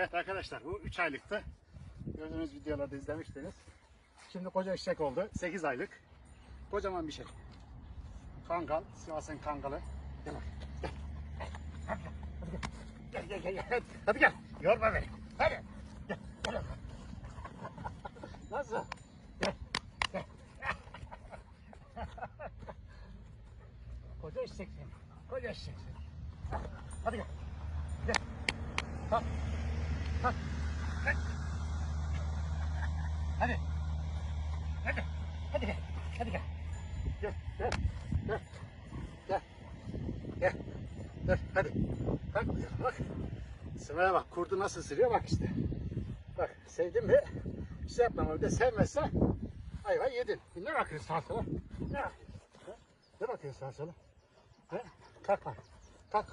Evet arkadaşlar bu 3 aylıktı. Gördüğünüz videolarda izlemiştiniz. Şimdi koca eşek oldu. 8 aylık. Kocaman bir şey. Kangal. Sivas'ın kangalı. Gel bak. Gel. Gel gel gel. Hadi gel. Yorma beni. Hadi. Gel. Gel. Nasıl? Gel. Gel. Koca eşek seni. Koca eşek seni. Hadi gel. Gel. Kalk. Kalk. Hadi. Hadi. Hadi gel. Hadi gel. Gel. Gel. Gel. Gel. Gel. Dur hadi. Bak bak. Sıraya bak. Kurdu nasıl sürüyor bak işte. Bak sevdin mi? Bir şey yapmam. Bir de sevmezsen ayva yedin. Ne bakıyorsun sağa sola? Ne bakıyorsun? Ne bakıyorsun sağa sola? Kalk bak. Kalk.